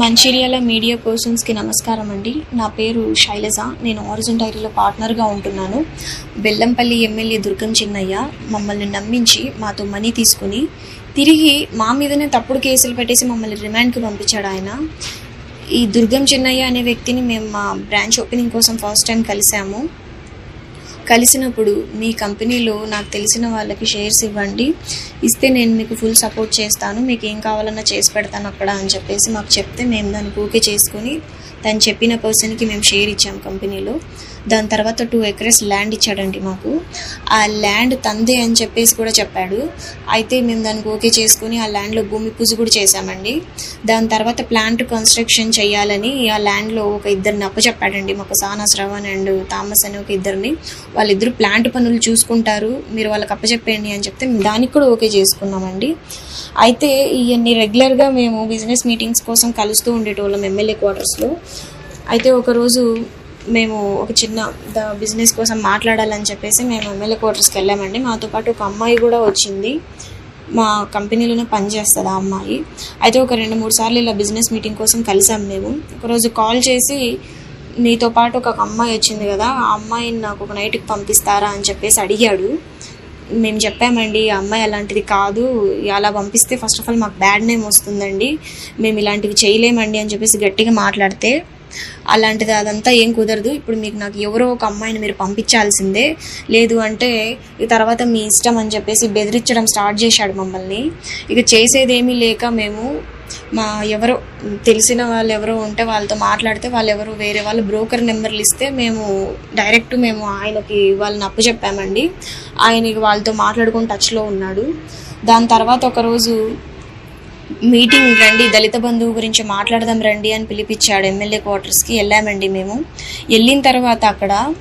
Mancherial media పర్సన్స్కి నమస్కారం అండి. నా పేరు శైలజ. నేను ఆరిజిన్ డైరీలో పార్ట్నర్గా ఉంటున్నాను. బెల్లంపల్లి ఎమ్మెల్యే దుర్గం చిన్నయ్య మమ్మల్ని నమ్మించి మాతో మనీ తీసుకుని తిరిగి మా మీదనే తప్పుడు కేసులు పెట్టేసి మమ్మల్ని రిమాండ్కి పంపించాడు ఆయన. ఈ దుర్గం చిన్నయ్య అనే వ్యక్తిని మేము మా బ్రాంచ్ ఓపెనింగ్ కోసం ఫస్ట్ టైం కలిసాము కలిసినప్పుడు మీ కంపెనీలో నాకు తెలిసిన వాళ్ళకి షేర్స్ ఇవ్వండి. ఇస్తే నేను మీకు ఫుల్ సపోర్ట్ చేస్తాను. మీకు ఏం కావాలన్నా చేసి పెడతాను అక్కడ అని చెప్పేసి మాకు చెప్తే మేము దానికి ఓకే చేసుకొని తను చెప్పిన పర్సన్కి మేము షేర్ ఇచ్చాం కంపెనీలో దాని తర్వాత టూ ఎకరేస్ ల్యాండ్ ఇచ్చాడండి మాకు. ఆ ల్యాండ్ తందే అని చెప్పేసి కూడా చెప్పాడు. అయితే మేము దానికి ఓకే చేసుకుని ఆ ల్యాండ్లో భూమి పూజ కూడా చేశామండి. దాని తర్వాత ప్లాంట్ కన్స్ట్రక్షన్ చేయాలని ఆ ల్యాండ్లో ఒక ఇద్దరిని అప్పచెప్పాడండి. మాకు సానా శ్రవణ్ అండ్ థామస్ అని ఒక ఇద్దరిని. వాళ్ళిద్దరు ప్లాంట్ పనులు చూసుకుంటారు. మీరు వాళ్ళకి అప్పచెప్పండి అని చెప్తే మేము దానికి కూడా ఓకే చేసుకున్నామండి. అయితే ఇవన్నీ రెగ్యులర్గా మేము బిజినెస్ మీటింగ్స్ కోసం కలుస్తూ ఉండేటోళ్ళం ఎమ్మెల్యే క్వార్టర్స్లో. అయితే ఒకరోజు మేము ఒక చిన్న బిజినెస్ కోసం మాట్లాడాలని చెప్పేసి మేము ఎమ్మెల్యే క్వార్టర్స్కి వెళ్ళామండి. మాతో పాటు ఒక అమ్మాయి కూడా వచ్చింది. మా కంపెనీలోనే పనిచేస్తుంది ఆ అమ్మాయి. అయితే ఒక రెండు మూడు సార్లు ఇలా బిజినెస్ మీటింగ్ కోసం కలిసాం మేము. ఒకరోజు కాల్ చేసి నీతో పాటు ఒక అమ్మాయి వచ్చింది కదా ఆ అమ్మాయిని నాకు ఒక నైట్కి పంపిస్తారా అని చెప్పేసి అడిగాడు. మేము చెప్పామండి ఆ అమ్మాయి అలాంటిది కాదు. అలా పంపిస్తే ఫస్ట్ ఆఫ్ ఆల్ మాకు బ్యాడ్ నేమ్ వస్తుందండి. మేము ఇలాంటివి చేయలేమండి అని చెప్పేసి గట్టిగా మాట్లాడితే అలాంటిది అదంతా ఏం కుదరదు. ఇప్పుడు మీకు నాకు ఎవరో ఒక అమ్మాయిని మీరు పంపించాల్సిందే. లేదు అంటే ఈ తర్వాత మీ ఇష్టం అని చెప్పేసి బెదిరించడం స్టార్ట్ చేశాడు మమ్మల్ని. ఇక చేసేదేమీ లేక మేము మా ఎవరో తెలిసిన వాళ్ళు ఎవరో ఉంటే వాళ్ళతో మాట్లాడితే వాళ్ళు ఎవరో వేరే వాళ్ళు బ్రోకర్ నెంబర్లు ఇస్తే మేము డైరెక్ట్ మేము ఆయనకి వాళ్ళని అప్పు చెప్పామండి. ఆయన వాళ్ళతో మాట్లాడుకుని టచ్లో ఉన్నాడు. దాని తర్వాత ఒకరోజు మీటింగ్ రండి దళిత బంధువు గురించి మాట్లాడదాం రండి అని పిలిపించాడు ఎమ్మెల్యే క్వార్టర్స్కి వెళ్ళామండి మేము. వెళ్ళిన తర్వాత అక్కడ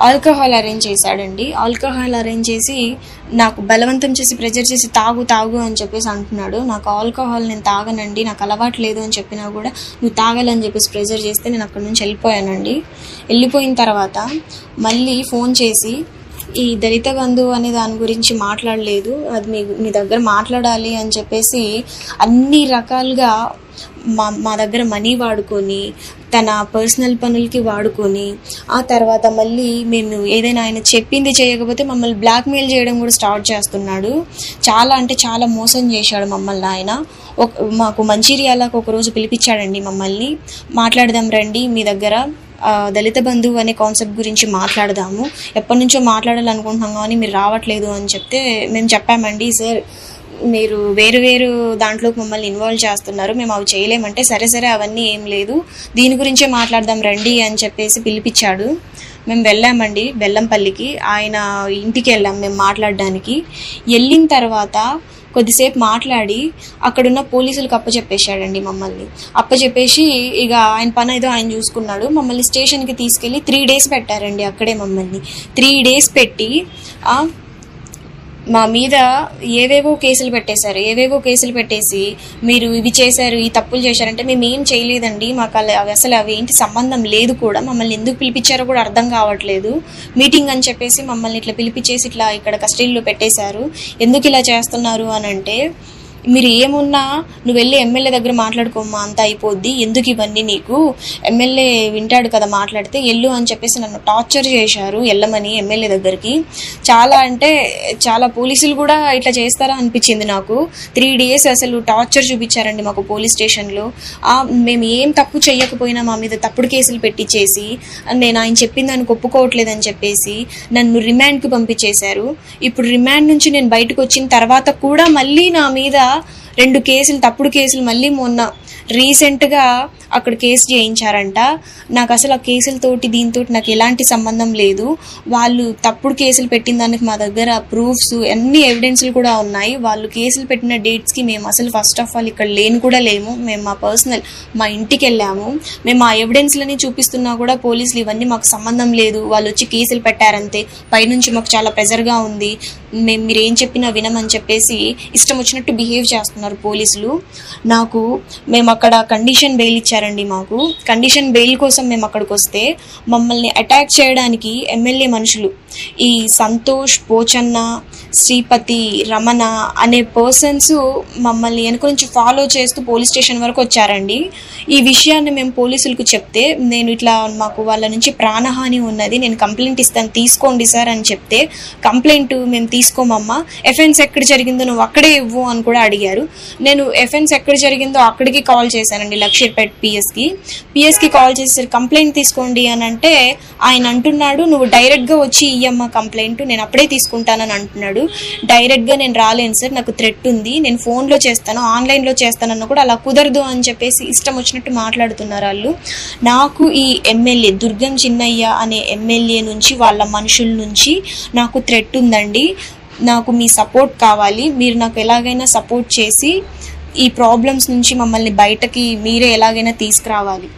ఆల్కహాల్ అరేంజ్ చేశాడండి. ఆల్కహాల్ అరేంజ్ చేసి నాకు బలవంతం చేసి ప్రెజర్ చేసి తాగు తాగు అని చెప్పేసి అంటున్నాడు. నాకు ఆల్కహాల్ నేను తాగనండి నాకు అలవాటు లేదు అని చెప్పినా కూడా నువ్వు తాగాలని చెప్పేసి ప్రెజర్ చేస్తే నేను అక్కడి నుంచి వెళ్ళిపోయానండి. వెళ్ళిపోయిన తర్వాత మళ్ళీ ఫోన్ చేసి ఈ దళిత బంధువు అనే దాని గురించి మాట్లాడలేదు. అది మీ మీ దగ్గర మాట్లాడాలి అని చెప్పేసి అన్ని రకాలుగా మా మా దగ్గర మనీ వాడుకొని తన పర్సనల్ పనులకి వాడుకొని ఆ తర్వాత మళ్ళీ మేము ఏదైనా ఆయన చెప్పింది చేయకపోతే మమ్మల్ని బ్లాక్మెయిల్ చేయడం కూడా స్టార్ట్ చేస్తున్నాడు. చాలా అంటే చాలా మోసం చేశాడు మమ్మల్ని ఆయన. ఒక మాకు మంచిర్యాలకు ఒకరోజు పిలిపించాడండి మమ్మల్ని. మాట్లాడదాం రండి మీ దగ్గర. దళిత బంధువు అనే కాన్సెప్ట్ గురించి మాట్లాడదాము. ఎప్పటి నుంచో మాట్లాడాలనుకుంటున్నాం కానీ మీరు రావట్లేదు అని చెప్తే మేము చెప్పామండి సార్ మీరు వేరు వేరు దాంట్లోకి మమ్మల్ని ఇన్వాల్వ్ చేస్తున్నారు. మేము అవి చేయలేమంటే సరే సరే అవన్నీ ఏం లేదు. దీని గురించే మాట్లాడదాం రండి అని చెప్పేసి పిలిపించాడు. మేము వెళ్ళామండి బెల్లంపల్లికి. ఆయన ఇంటికి వెళ్ళాం మేము మాట్లాడడానికి. వెళ్ళిన తర్వాత కొద్దిసేపు మాట్లాడి అక్కడున్న పోలీసులకు అప్పచెప్పేశాడండి మమ్మల్ని. అప్పచెప్పేసి ఇక ఆయన పని ఏదో ఆయన చూసుకున్నాడు. మమ్మల్ని స్టేషన్కి తీసుకెళ్ళి త్రీ డేస్ పెట్టారండి అక్కడే మమ్మల్ని. త్రీ డేస్ పెట్టి మా మీద ఏవేవో కేసులు పెట్టేశారు ఏవేవో కేసులు పెట్టేసి మీరు ఇవి చేశారు ఈ తప్పులు చేశారంటే మేము ఏం చేయలేదండి మాకు అలా అవి అసలు అవి ఏంటి సంబంధం లేదు కూడా మమ్మల్ని ఎందుకు పిలిపించారో కూడా అర్థం కావట్లేదు. మీటింగ్ అని చెప్పేసి మమ్మల్ని ఇట్లా పిలిపించేసి ఇట్లా ఇక్కడ కస్టడీలో పెట్టేశారు. ఎందుకు ఇలా చేస్తున్నారు అని అంటే మీరు ఏమున్నా నువ్వు వెళ్ళి ఎమ్మెల్యే దగ్గర మాట్లాడుకోమ్మా అంతా అయిపోద్ది. ఎందుకు ఇవన్నీ నీకు? ఎమ్మెల్యే వింటాడు కదా మాట్లాడితే ఎల్లు అని చెప్పేసి నన్ను టార్చర్ చేశారు వెళ్ళమని ఎమ్మెల్యే దగ్గరికి. చాలా అంటే చాలా పోలీసులు కూడా ఇట్లా చేస్తారా అనిపించింది నాకు. త్రీ డేస్ అసలు టార్చర్ చూపించారండి మాకు పోలీస్ స్టేషన్లో. మేము ఏం తప్పు చేయకపోయినా మా మీద తప్పుడు కేసులు పెట్టించేసి నేను ఆయన చెప్పింది దానికి ఒప్పుకోవట్లేదని చెప్పేసి నన్ను రిమాండ్కి పంపించేశారు. ఇప్పుడు రిమాండ్ నుంచి నేను బయటకు వచ్చిన తర్వాత కూడా మళ్ళీ నా మీద రెండు కేసులు తప్పుడు కేసులు మళ్ళీ మొన్న రీసెంట్గా అక్కడ కేసు చేయించారంట. నాకు అసలు ఆ కేసులతోటి దీంతో నాకు ఎలాంటి సంబంధం లేదు. వాళ్ళు తప్పుడు కేసులు పెట్టిన దానికి మా దగ్గర ప్రూఫ్స్ అన్ని ఎవిడెన్స్లు కూడా ఉన్నాయి. వాళ్ళు కేసులు పెట్టిన డేట్స్కి మేము అసలు ఫస్ట్ ఆఫ్ ఆల్ ఇక్కడ లేని కూడా లేము. మేము మా పర్సనల్ మా ఇంటికి వెళ్ళాము. మేము ఆ ఎవిడెన్స్లని చూపిస్తున్నా కూడా పోలీసులు ఇవన్నీ మాకు సంబంధం లేదు. వాళ్ళు వచ్చి కేసులు పెట్టారంతే. పైనుంచి మాకు చాలా ప్రెజర్గా ఉంది. మేము మీరు ఏం చెప్పినా వినమని చెప్పేసి ఇష్టం వచ్చినట్టు బిహేవ్ చేస్తున్నారు పోలీసులు. నాకు మేము అక్కడ కండిషన్ బెయిల్ ఇచ్చారు. ఇచ్చారండి మాకు. కండిషన్ బెయిల్ కోసం మేము అక్కడికి వస్తే మమ్మల్ని అటాక్ చేయడానికి ఎమ్మెల్యే మనుషులు. ఈ సంతోష్ పోచన్న శ్రీపతి రమణ అనే పర్సన్స్ మమ్మల్ని వెనుక నుంచి ఫాలో చేస్తూ పోలీస్ స్టేషన్ వరకు వచ్చారండి. ఈ విషయాన్ని మేము పోలీసులకు చెప్తే నేను ఇట్లా మాకు వాళ్ళ నుంచి ప్రాణహాని ఉన్నది నేను కంప్లైంట్ ఇస్తాను తీసుకోండి సార్ అని చెప్తే కంప్లైంట్ మేము తీసుకోమమ్మా. ఎఫెన్స్ ఎక్కడ జరిగిందో నువ్వు అక్కడే ఇవ్వు అని కూడా అడిగారు. నేను ఎఫెన్స్ ఎక్కడ జరిగిందో అక్కడికి కాల్ చేశానండి లక్షర్పేట్ పిఎస్కి. పిఎస్కి కాల్ చేసి కంప్లైంట్ తీసుకోండి అని అంటే ఆయన అంటున్నాడు నువ్వు డైరెక్ట్గా వచ్చి ఇయ్యమ్మా కంప్లైంట్ నేను అప్పుడే తీసుకుంటానని అంటున్నాడు. డైరెక్ట్గా నేను రాలేను సార్ నాకు థ్రెట్ ఉంది నేను ఫోన్లో చేస్తాను ఆన్లైన్లో చేస్తానన్న కూడా అలా కుదరదు అని చెప్పేసి ఇష్టం వచ్చినట్టు మాట్లాడుతున్నారు వాళ్ళు. నాకు ఈ ఎమ్మెల్యే దుర్గం చిన్నయ్య అనే ఎమ్మెల్యే నుంచి వాళ్ళ మనుషుల నుంచి నాకు థ్రెట్ ఉందండి. నాకు మీ సపోర్ట్ కావాలి మీరు నాకు ఎలాగైనా సపోర్ట్ చేసి ఈ ప్రాబ్లమ్స్ నుంచి మమ్మల్ని బయటకి మీరే ఎలాగైనా తీసుకురావాలి.